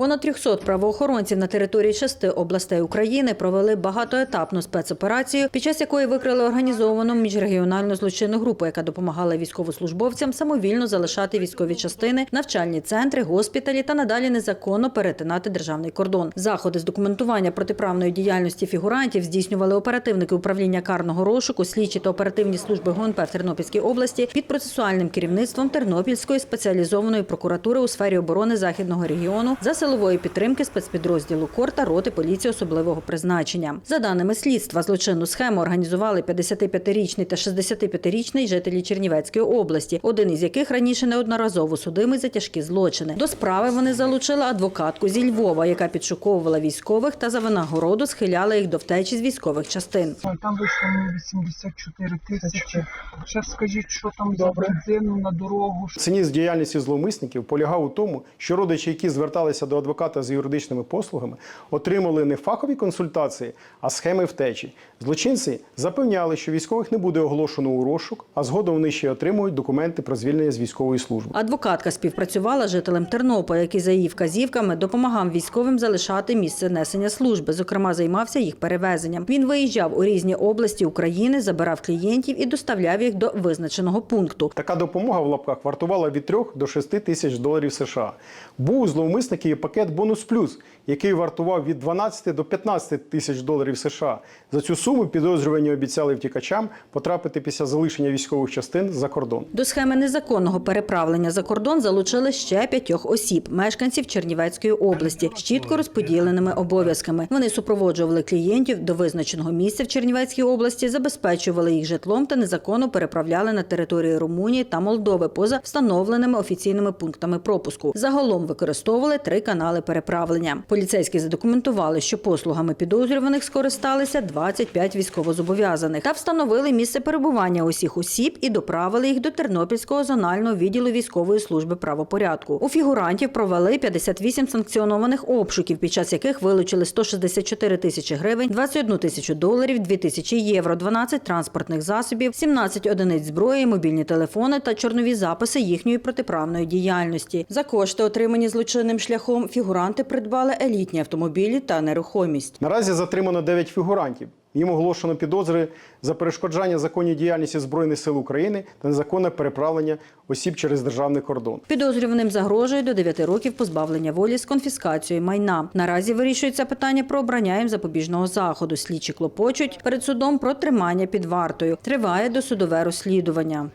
Понад 300 правоохоронців на території шести областей України провели багатоетапну спецоперацію, під час якої викрили організовану міжрегіональну злочинну групу, яка допомагала військовослужбовцям самовільно залишати військові частини, навчальні центри, госпіталі та надалі незаконно перетинати державний кордон. Заходи з документування протиправної діяльності фігурантів здійснювали оперативники управління карного розшуку, слідчі та оперативні служби ГУНП в Тернопільській області під процесуальним керівництвом Тернопільської спеціалізованої прокуратури у сфері оборони західного регіону за силової підтримки спецпідрозділу КОР та роти поліції особливого призначення. За даними слідства, злочинну схему організували 55-річний та 65-річний жителі Чернівецької області, один із яких раніше неодноразово судимий за тяжкі злочини. До справи вони залучили адвокатку зі Львова, яка підшуковувала військових та за винагороду схиляла їх до втечі з військових частин. Там вийшло мені 84 тисячі. Ще скажіть, що там за бензину на дорогу. Цинізм діяльності зловмисників полягав у тому, що родичі, які зверталися до адвоката з юридичними послугами, отримали не фахові консультації, а схеми втечі. Злочинці запевняли, що військових не буде оголошено у розшук, а згодом вони ще отримують документи про звільнення з військової служби. Адвокатка співпрацювала з жителем Тернополя, який за її вказівками допомагав військовим залишати місце несення служби. Зокрема, займався їх перевезенням. Він виїжджав у різні області України, забирав клієнтів і доставляв їх до визначеного пункту. Така допомога в лапках вартувала від 3 до 6 тисяч доларів США. Був у зловмисників і пакет бонус плюс, який вартував від 12 до 15 тисяч доларів США. За цю суму підозрювані обіцяли втікачам потрапити після залишення військових частин за кордон. До схеми незаконного переправлення за кордон залучили ще п'ятьох осіб, мешканців Чернівецької області, з чітко розподіленими обов'язками. Вони супроводжували клієнтів до визначеного місця в Чернівецькій області, забезпечували їх житлом та незаконно переправляли на території Румунії та Молдови поза встановленими офіційними пунктами пропуску. Загалом використовували три канали переправлення. Поліцейські задокументували, що послугами підозрюваних скористалися 25 військовозобов'язаних та встановили місце перебування усіх осіб і доправили їх до Тернопільського зонального відділу військової служби правопорядку. У фігурантів провели 58 санкціонованих обшуків, під час яких вилучили 164 тисячі гривень, 21 тисячу доларів, 2 тисячі євро, 12 транспортних засобів, 17 одиниць зброї, мобільні телефони та чорнові записи їхньої протиправної діяльності. За кошти, отримані злочинним шляхом, фігуранти придбали елітні автомобілі та нерухомість. Наразі затримано 9 фігурантів. Їм оголошено підозри за перешкоджання законній діяльності Збройних сил України та незаконне переправлення осіб через державний кордон. Підозрюваним загрожує до 9 років позбавлення волі з конфіскацією майна. Наразі вирішується питання про обрання їм запобіжного заходу. Слідчі клопочуть перед судом про тримання під вартою. Триває досудове розслідування.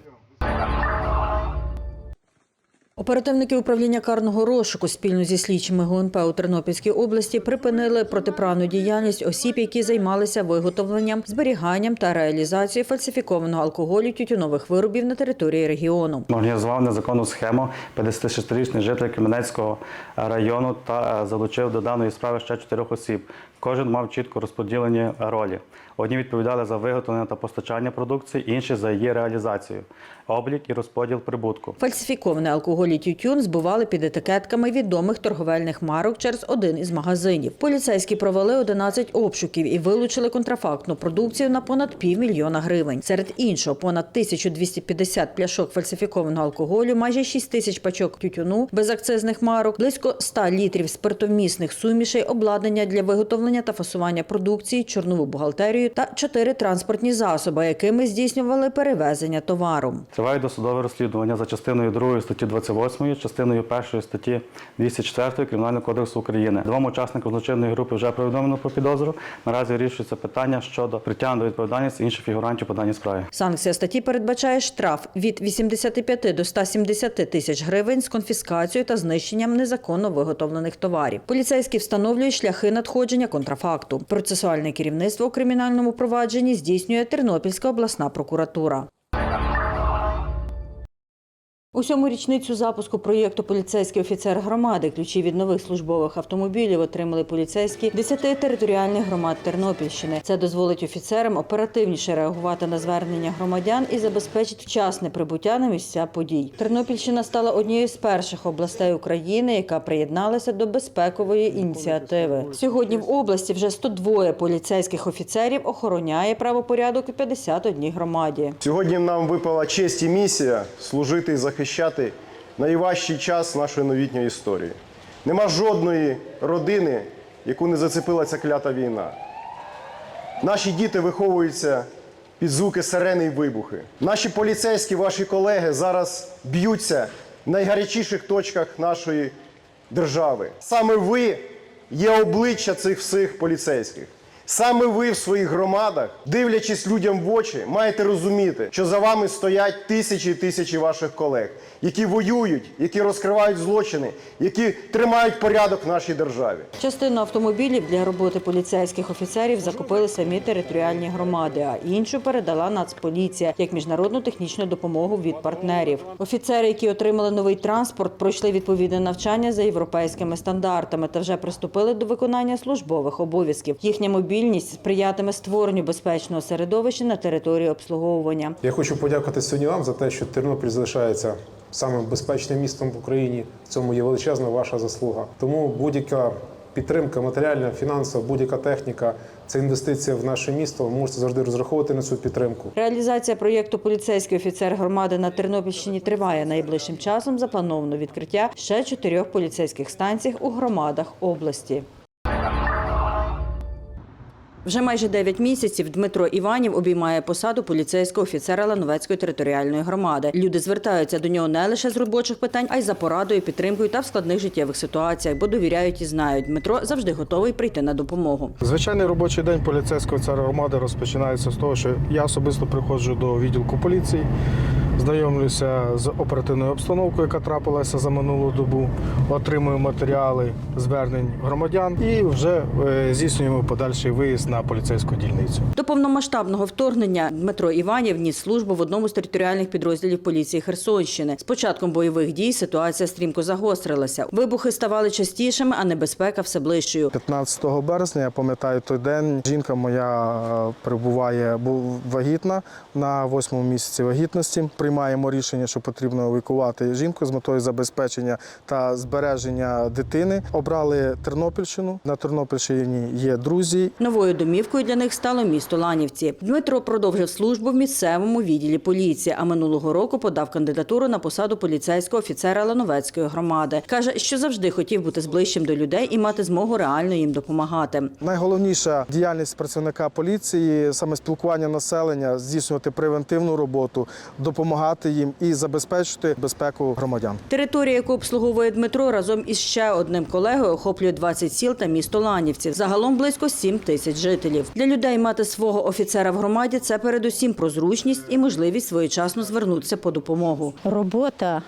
Оперативники управління карного розшуку спільно зі слідчими ГУНП у Тернопільській області припинили протиправну діяльність осіб, які займалися виготовленням, зберіганням та реалізацією фальсифікованого алкоголю тютюнових виробів на території регіону. Організував незаконну схему 56-річний житель Кременецького району та е, залучив до даної справи ще чотирьох осіб. Кожен мав чітко розподілені ролі. Одні відповідали за виготовлення та постачання продукції, інші за її реалізацію, облік і розподіл прибутку. Фальсифікований алкоголь і тютюн збували під етикетками відомих торговельних марок через один із магазинів. Поліцейські провели 11 обшуків і вилучили контрафактну продукцію на понад півмільйона гривень. Серед іншого, понад 1250 пляшок фальсифікованого алкоголю, майже 6 тисяч пачок тютюну безакцизних марок, близько 100 літрів спиртовмісних сумішей, обладнання для виготовлення та фасування продукції, чорнову бухгалтерію та чотири транспортні засоби, якими здійснювали перевезення товару. Триває досудове розслідування за частиною 2 статті 28, частиною 1 статті 204 Кримінального кодексу України. Двом учасникам злочинної групи вже повідомлено про підозру. Наразі вирішується питання щодо притягнення до відповідальності інших фігурантів по даній справі. Санкція статті передбачає штраф від 85 до 170 тисяч гривень з конфіскацією та знищенням незаконно виготовлених товарів. Поліцейські встановлюють шляхи надходження контрафакту. Процесуальне керівництво у кримінальному провадженні здійснює Тернопільська обласна прокуратура. У сьому річницю запуску проєкту Поліцейський офіцер громади ключі від нових службових автомобілів отримали поліцейські 10 територіальних громад Тернопільщини. Це дозволить офіцерам оперативніше реагувати на звернення громадян і забезпечить вчасне прибуття на місця подій. Тернопільщина стала однією з перших областей України, яка приєдналася до безпекової ініціативи. Сьогодні в області вже 102 поліцейських офіцерів охороняє правопорядок у 51 громаді. Сьогодні нам випала честь і місія служити і захищати найважчий час нашої новітньої історії. Нема жодної родини, яку не зацепила ця клята війна. Наші діти виховуються під звуки сирени і вибухи. Наші поліцейські, ваші колеги зараз б'ються в найгарячіших точках нашої держави. Саме ви є обличчя цих всіх поліцейських. Саме ви в своїх громадах, дивлячись людям в очі, маєте розуміти, що за вами стоять тисячі і тисячі ваших колег, які воюють, які розкривають злочини, які тримають порядок в нашій державі. Частину автомобілів для роботи поліцейських офіцерів закупили самі територіальні громади, а іншу передала Нацполіція як міжнародну технічну допомогу від партнерів. Офіцери, які отримали новий транспорт, пройшли відповідне навчання за європейськими стандартами та вже приступили до виконання службових обов'язків. Їхня мобільність сприятиме створенню безпечного середовища на території обслуговування. Я хочу подякувати сьогодні вам за те, що Тернопіль залишається самим безпечним містом в Україні. В цьому є величезна ваша заслуга. Тому будь-яка підтримка, матеріальна, фінансова, будь-яка техніка це інвестиція в наше місто. Ви можете завжди розраховувати на цю підтримку. Реалізація проєкту Поліцейський офіцер громади на Тернопільщині триває. Найближчим часом заплановано відкриття ще чотирьох поліцейських станцій у громадах області. Вже майже 9 місяців Дмитро Іванів обіймає посаду поліцейського офіцера Лановецької територіальної громади. Люди звертаються до нього не лише з робочих питань, а й за порадою, підтримкою та в складних життєвих ситуаціях, бо довіряють і знають. Дмитро завжди готовий прийти на допомогу. Звичайний робочий день поліцейського цара громади розпочинається з того, що я особисто приходжу до відділку поліції, знайомлюся з оперативною обстановкою, яка трапилася за минулу добу, отримую матеріали звернень громадян і вже е, здійснюємо подальший виїзд на поліцейську дільницю. До повномасштабного вторгнення Дмитро Іванів ніс службу в одному з територіальних підрозділів поліції Херсонщини. З початком бойових дій ситуація стрімко загострилася. Вибухи ставали частішими, а небезпека все ближчою. 15 березня я пам'ятаю той день. Жінка моя е, перебуває вагітна на восьмому місяці вагітності. Приймаємо рішення, що потрібно евакувати жінку з метою забезпечення та збереження дитини. Обрали Тернопільщину. На Тернопільщині є друзі, Новою домівкою для них стало місто Ланівці. Дмитро продовжив службу в місцевому відділі поліції, а минулого року подав кандидатуру на посаду поліцейського офіцера Лановецької громади. Каже, що завжди хотів бути зближчим до людей і мати змогу реально їм допомагати. Найголовніша діяльність працівника поліції саме спілкування населення, здійснювати превентивну роботу, допомагати їм і забезпечити безпеку громадян. Територія, яку обслуговує Дмитро, разом із ще одним колегою охоплює 20 сіл та місто Ланівці. Загалом близько 7 тисяч жителів. Для людей мати свого офіцера в громаді це передусім про зручність і можливість своєчасно звернутися по допомогу. робота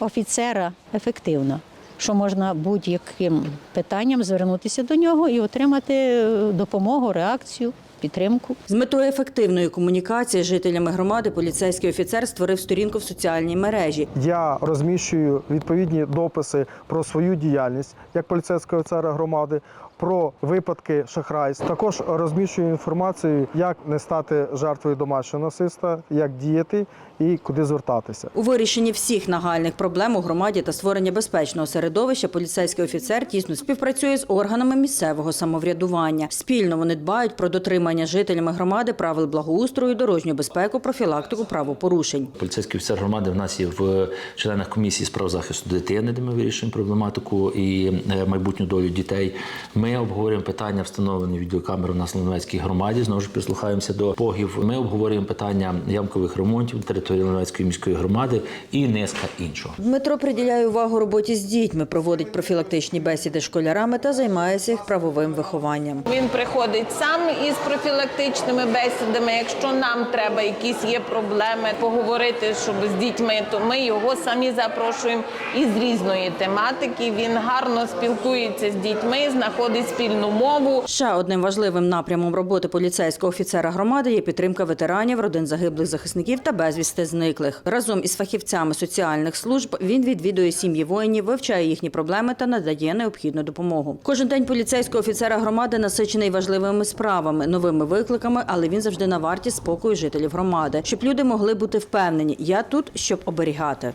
офіцера ефективна, що можна будь-яким питанням звернутися до нього і отримати е, допомогу, реакцію, підтримку. З метою ефективної комунікації з жителями громади поліцейський офіцер створив сторінку в соціальній мережі. Я розміщую відповідні дописи про свою діяльність як поліцейського офіцера громади, про випадки шахрайств. Також розміщую інформацію, як не стати жертвою домашнього насильства, як діяти і куди звертатися. У вирішенні всіх нагальних проблем у громаді та створення безпечного середовища поліцейський офіцер тісно співпрацює з органами місцевого самоврядування. Спільно вони дбають про дотримання жителями громади правил благоустрою, дорожню безпеку, профілактику правопорушень. Поліцейський офіцер громади в нас є в членах комісії з прав захисту дитини, де ми вирішуємо проблематику і е, майбутню долю дітей. Ми обговорюємо питання встановлення відеокамер у нас на Лановецькій громаді. Знову ж прислухаємося до погів. Ми обговорюємо питання ямкових ремонтів на території Лановецької міської громади і низка іншого. Дмитро приділяє увагу роботі з дітьми, проводить профілактичні бесіди з школярами та займається їх правовим вихованням. Він приходить сам із профілактичними бесідами. Якщо нам треба якісь є проблеми поговорити, щоб з дітьми, то ми його самі запрошуємо із різної тематики. Він гарно спілкується з дітьми, знаходить спільну мову. Ще одним важливим напрямом роботи поліцейського офіцера громади є підтримка ветеранів, родин загиблих захисників та безвісти зниклих. Разом із фахівцями соціальних служб він відвідує сім'ї воїнів, вивчає їхні проблеми та надає необхідну допомогу. Кожен день поліцейського офіцера громади насичений важливими справами, новими викликами, але він завжди на варті спокою жителів громади, щоб люди могли бути впевнені. Я тут, щоб оберігати.